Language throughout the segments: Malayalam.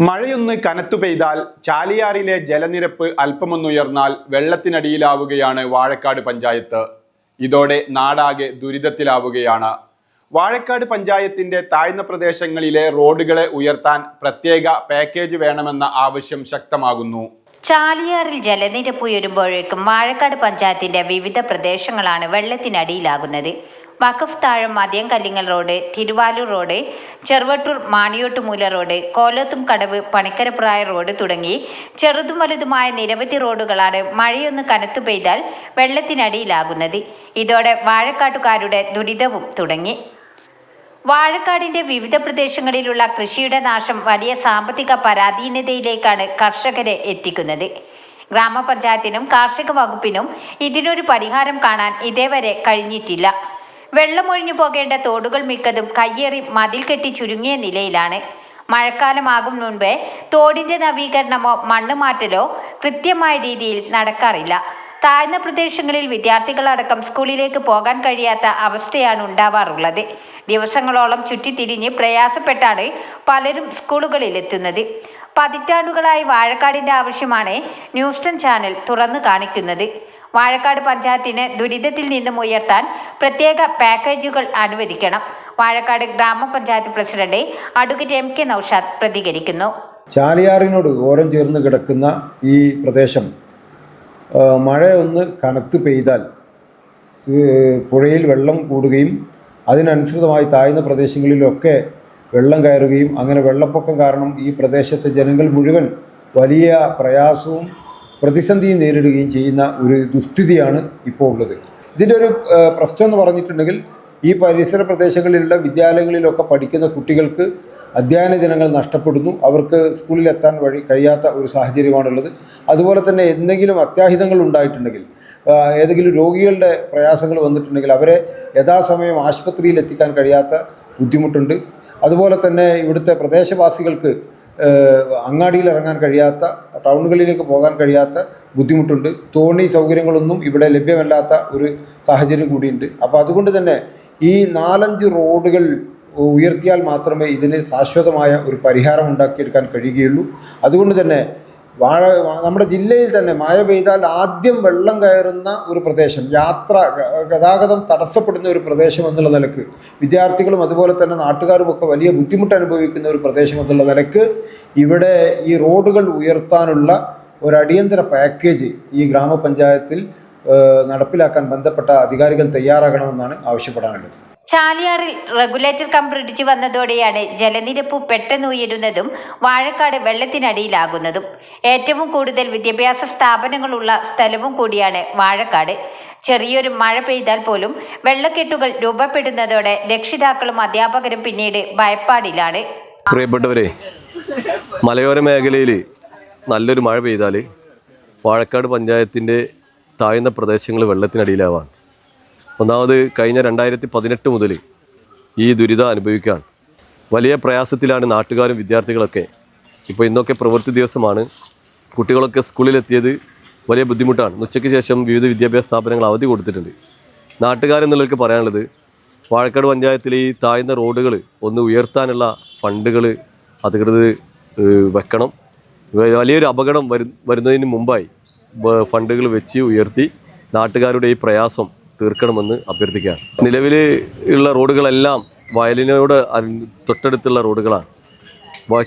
മഴയൊന്ന് കനത്തു പെയ്താൽ ചാലിയാറിലെ ജലനിരപ്പ് അല്പമൊന്നുയർന്നാൽ വെള്ളത്തിനടിയിലാവുകയാണ് വാഴക്കാട് പഞ്ചായത്ത്. ഇതോടെ നാടാകെ ദുരിതത്തിലാവുകയാണ്. വാഴക്കാട് പഞ്ചായത്തിന്റെ താഴ്ന്ന പ്രദേശങ്ങളിലെ റോഡുകളെ ഉയർത്താൻ പ്രത്യേക പാക്കേജ് വേണമെന്ന ആവശ്യം ശക്തമാകുന്നു. ചാലിയാറിൽ ജലനിരപ്പ് ഉയരുമ്പോഴേക്കും വാഴക്കാട് പഞ്ചായത്തിന്റെ വിവിധ പ്രദേശങ്ങളാണ് വെള്ളത്തിനടിയിലാകുന്നത്. വഖഫ് താഴം മദ്യം Kallingal road Thiruvaloor road Cheruvattoor Maniyottumoola road കോലത്തും കടവ് പണിക്കരപ്രായ റോഡ് തുടങ്ങി ചെറുതും വലുതുമായ നിരവധി റോഡുകളാണ് മഴയൊന്ന് കനത്തു പെയ്താൽ വെള്ളത്തിനടിയിലാകുന്നത്. ഇതോടെ വാഴക്കാട്ടുകാരുടെ ദുരിതവും തുടങ്ങി. വാഴക്കാടിന്റെ വിവിധ പ്രദേശങ്ങളിലുള്ള കൃഷിയുടെ നാശം വലിയ സാമ്പത്തിക പരാധീനതയിലേക്കാണ് കർഷകരെ എത്തിക്കുന്നത്. ഗ്രാമപഞ്ചായത്തിനും കാർഷിക വകുപ്പിനും ഇതിനൊരു പരിഹാരം കാണാൻ ഇതേവരെ കഴിഞ്ഞിട്ടില്ല. വെള്ളമൊഴിഞ്ഞു പോകേണ്ട തോടുകൾ മിക്കതും കയ്യേറി മതിൽ കെട്ടി ചുരുങ്ങിയ നിലയിലാണ്. മഴക്കാലമാകും മുൻപേ തോടിന്റെ നവീകരണമോ മണ്ണ് മാറ്റലോ കൃത്യമായ രീതിയിൽ നടക്കാറില്ല. താഴ്ന്ന പ്രദേശങ്ങളിൽ വിദ്യാർത്ഥികളടക്കം സ്കൂളിലേക്ക് പോകാൻ കഴിയാത്ത അവസ്ഥയാണ് ഉണ്ടാവാറുള്ളത്. ദിവസങ്ങളോളം ചുറ്റിത്തിരിഞ്ഞ് പ്രയാസപ്പെട്ടാണ് പലരും സ്കൂളുകളിൽ എത്തുന്നത് പതിറ്റാണ്ടുകളായി വാഴക്കാടിന്റെ ആവശ്യമാണ് ന്യൂസ്റ്റൺ ചാനൽ തുറന്നു കാണിക്കുന്നത്. വാഴക്കാട് പഞ്ചായത്തിന് ദുരിതത്തിൽ നിന്നും ഉയർത്താൻ പ്രത്യേക പാക്കേജുകൾ അനുവദിക്കണം. വാഴക്കാട് ഗ്രാമപഞ്ചായത്ത് president advocate M K Noushad പ്രതികരിക്കുന്നു. ചാലിയാറിനോട് ഓരം ചേർന്ന് കിടക്കുന്ന ഈ പ്രദേശം ആ, മഴ ഒന്ന് കനത്ത് പെയ്താൽ പുഴയിൽ വെള്ളം കൂടുകയും അതിനനുസൃതമായി താഴ്ന്ന പ്രദേശങ്ങളിലൊക്കെ വെള്ളം കയറുകയും അങ്ങനെ വെള്ളപ്പൊക്കം കാരണം ഈ പ്രദേശത്തെ ജനങ്ങൾ മുഴുവൻ വലിയ പ്രയാസവും പ്രതിസന്ധിയും നേരിടുകയും ചെയ്യുന്ന ഒരു ദുസ്ഥിതിയാണ് ഇപ്പോൾ ഉള്ളത്. ഇതിന്റെ ഒരു പ്രശ്നം എന്ന് പറഞ്ഞിട്ടുണ്ടെങ്കിൽ ഈ പരിസര പ്രദേശങ്ങളിലുള്ള വിദ്യാലയങ്ങളിലൊക്കെ പഠിക്കുന്ന കുട്ടികൾക്ക് അധ്യയന ദിനങ്ങൾ നഷ്ടപ്പെടുന്നു. അവർക്ക് സ്കൂളിൽ എത്താൻ വഴി കഴിയാത്ത ഒരു സാഹചര്യമാണുള്ളത്. അതുപോലെ തന്നെ എന്തെങ്കിലും അത്യാഹിതങ്ങൾ ഉണ്ടായിട്ടുണ്ടെങ്കിൽ ഏതെങ്കിലും രോഗികളുടെ പ്രയാസങ്ങൾ വന്നിട്ടുണ്ടെങ്കിൽ അവരെ യഥാസമയം ആശുപത്രിയിൽ എത്തിക്കാൻ കഴിയാത്ത ബുദ്ധിമുട്ടുണ്ട്. അതുപോലെ തന്നെ ഇവിടുത്തെ പ്രദേശവാസികൾക്ക് അങ്ങാടിയിൽ ഇറങ്ങാൻ കഴിയാത്ത ടൗണുകളിലേക്ക് പോകാൻ കഴിയാത്ത ബുദ്ധിമുട്ടുണ്ട്. തോണി സൗകര്യങ്ങളൊന്നും ഇവിടെ ലഭ്യമല്ലാത്ത ഒരു സാഹചര്യം കൂടിയുണ്ട്. അപ്പോൾ അതുകൊണ്ട് തന്നെ ഈ നാലഞ്ച് റോഡുകൾ ഉയർത്തിയാൽ മാത്രമേ ഇതിന് ശാശ്വതമായ ഒരു പരിഹാരം ഉണ്ടാക്കിയെടുക്കാൻ കഴിയുകയുള്ളൂ. അതുകൊണ്ട് തന്നെ വാഴ നമ്മുടെ ജില്ലയിൽ തന്നെ മഴ പെയ്താൽ ആദ്യം വെള്ളം കയറുന്ന ഒരു പ്രദേശം യാത്ര ഗതാഗതം തടസ്സപ്പെടുന്ന ഒരു പ്രദേശം എന്നുള്ള നിലയ്ക്ക് വിദ്യാർത്ഥികളും അതുപോലെ തന്നെ നാട്ടുകാരും ഒക്കെ വലിയ ബുദ്ധിമുട്ട് അനുഭവിക്കുന്ന ഒരു പ്രദേശം എന്നുള്ള നിലയ്ക്ക് ഇവിടെ ഈ റോഡുകൾ ഉയർത്താനുള്ള ഒരു അടിയന്തര പാക്കേജ് ഈ ഗ്രാമപഞ്ചായത്തിൽ നടപ്പിലാക്കാൻ ബന്ധപ്പെട്ട അധികാരികൾ തയ്യാറാകണമെന്നാണ് ആവശ്യപ്പെടാനുള്ളത്. ചാലിയാറിൽ റെഗുലേറ്റർ കം ബ്രിഡ്ജ് വന്നതോടെയാണ് ജലനിരപ്പ് പെട്ടെന്ന് ഉയരുന്നതും വാഴക്കാട് വെള്ളത്തിനടിയിലാകുന്നതും. ഏറ്റവും കൂടുതൽ വിദ്യാഭ്യാസ സ്ഥാപനങ്ങളുള്ള സ്ഥലവും കൂടിയാണ് വാഴക്കാട്. ചെറിയൊരു മഴ പെയ്താൽ പോലും വെള്ളക്കെട്ടുകൾ രൂപപ്പെടുന്നതോടെ രക്ഷിതാക്കളും അധ്യാപകരും പിന്നീട് ഭയപ്പാടിലാണ്. പ്രിയപ്പെട്ടവരെ മലയോര മേഖലയിൽ നല്ലൊരു മഴ പെയ്താൽ വാഴക്കാട് പഞ്ചായത്തിന്റെ താഴ്ന്ന പ്രദേശങ്ങൾ വെള്ളത്തിനടിയിലാവാണ്. ഒന്നാമത് കഴിഞ്ഞ രണ്ടായിരത്തി പതിനെട്ട് മുതൽ ഈ ദുരിതം അനുഭവിക്കുകയാണ്. വലിയ പ്രയാസത്തിലാണ് നാട്ടുകാരും വിദ്യാർത്ഥികളൊക്കെ ഇപ്പോൾ ഇന്നൊക്കെ പ്രവൃത്തി ദിവസമാണ്. കുട്ടികളൊക്കെ സ്കൂളിലെത്തിയത് വലിയ ബുദ്ധിമുട്ടാണ്. ഉച്ചയ്ക്ക് ശേഷം വിവിധ വിദ്യാഭ്യാസ സ്ഥാപനങ്ങൾ അവധി കൊടുത്തിട്ടുണ്ട്. നാട്ടുകാരെന്നുള്ളവർക്ക് പറയാനുള്ളത് വാഴക്കാട് പഞ്ചായത്തിലെ ഈ താഴ്ന്ന റോഡുകൾ ഒന്ന് ഉയർത്താനുള്ള ഫണ്ടുകൾ അധികൃതർ വെക്കണം. വലിയൊരു അപകടം വരു വരുന്നതിന് മുമ്പായി ഫണ്ടുകൾ വെച്ച് ഉയർത്തി നാട്ടുകാരുടെ ഈ പ്രയാസം തീർക്കണമെന്ന് അഭ്യർത്ഥിക്കുകയാണ് നിലവിൽ ഉള്ള റോഡുകളെല്ലാം വയലിനോട് തൊട്ടടുത്തുള്ള റോഡുകളാണ്.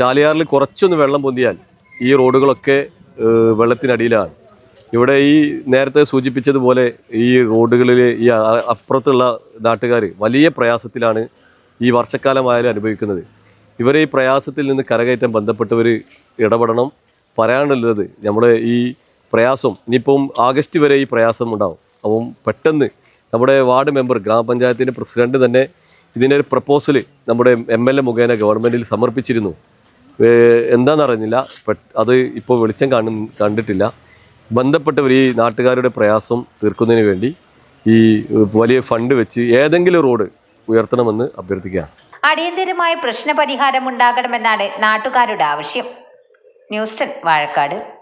ചാലിയാറിൽ കുറച്ചൊന്ന് വെള്ളം പൊന്തിയാൽ ഈ റോഡുകളൊക്കെ വെള്ളത്തിനടിയിലാണ്. ഇവിടെ ഈ നേരത്തെ സൂചിപ്പിച്ചതുപോലെ ഈ റോഡുകളിൽ ഈ അപ്പുറത്തുള്ള നാട്ടുകാർ വലിയ പ്രയാസത്തിലാണ് ഈ വർഷക്കാലമായാലും അനുഭവിക്കുന്നത്. ഇവരെ ഈ പ്രയാസത്തിൽ നിന്ന് കരകയറ്റാൻ ബന്ധപ്പെട്ടവർ ഇടപെടണം. പറയാനുള്ളത് നമ്മുടെ ഈ പ്രയാസം ഇനിയിപ്പം ആഗസ്റ്റ് വരെ ഈ പ്രയാസം ഉണ്ടാവും. അപ്പം പെട്ടെന്ന് നമ്മുടെ വാർഡ് മെമ്പർ ഗ്രാമപഞ്ചായത്തിന്റെ പ്രസിഡന്റ് തന്നെ ഇതിനൊരു പ്രപ്പോസൽ നമ്മുടെ എം എൽ എ മുഖേന ഗവൺമെന്റിൽ സമർപ്പിച്ചിരുന്നു. ബട്ട് അത് ഇപ്പോൾ വെളിച്ചം കാണു കണ്ടിട്ടില്ല. ബന്ധപ്പെട്ടവർ ഈ നാട്ടുകാരുടെ പ്രയാസം തീർക്കുന്നതിന് വേണ്ടി ഈ വലിയ ഫണ്ട് വെച്ച് ഏതെങ്കിലും റോഡ് ഉയർത്തണമെന്ന് അഭ്യർത്ഥിക്കുകയാണ്. അടിയന്തരമായ പ്രശ്നപരിഹാരം ഉണ്ടാകണമെന്നാണ് നാട്ടുകാരുടെ ആവശ്യം. News ten Vazhakkad.